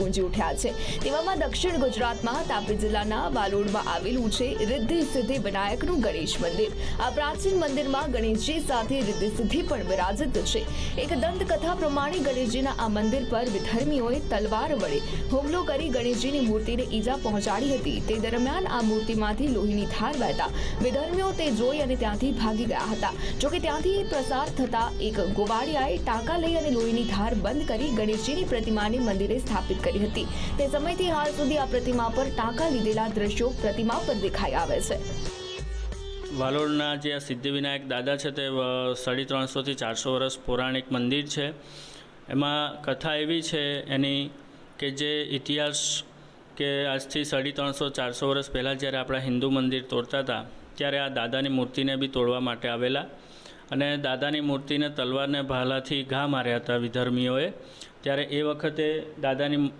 ગુંજી ઉઠ્યા છે. તેવામાં દક્ષિણ ગુજરાતમાં તાપી જિલ્લાના વાલોડમાં આવેલું છે રિદ્ધિ સિદ્ધિ વિનાયકનું ગણેશ મંદિર. આ પ્રાચીન મંદિરમાં ગણેશજી સાથે રિદ્ધિ સિદ્ધિ પણ બિરાજિત છે. એક દંતકથા પ્રમાણે ગણેશજીના આ મંદિર પર વિધર્મીઓએ તલવાર વડે હુમલો કરી ગણેશજીની મૂર્તિને ઈજા પહોંચાડી હતી. તે દરમિયાન આ મૂર્તિમાંથી લોહીની ધાર વહેતા વિધર્મીઓ તે જોઈ અને ત્યાંથી ભાગી ગયા હતા. જોકે ત્યાંથી પ્રસાર થતા એક ગોવાળિયાએ ટાંકા લઈ અને લોહીની ધાર બંધ કરી ગણેશજીની પ્રતિમાને મંદિરે સ્થાપિત કરી હતી. તે સમયથી હાલ સુધી આ પ્રતિમા પર ટાંકા લીધેલા દ્રશ્યો પ્રતિમા પર દેખાઈ આવે છે. વાલોડના જે આ સિદ્ધિવિનાયક દાદા છે તે સાડી ત્રણસોથી ચારસો વર્ષ પૌરાણિક મંદિર છે. એમાં કથા એવી છે એની કે જે ઇતિહાસ કે આજથી સાડી ત્રણસો ચારસો વર્ષ પહેલાં જ્યારે આપણા હિન્દુ મંદિર તોડતા હતા, ત્યારે આ દાદાની મૂર્તિને બી તોડવા માટે આવેલા. અને દાદાની મૂર્તિને તલવારને ભાલાથી ઘા માર્યા હતા વિધર્મીઓએ. ત્યારે એ વખતે દાદાની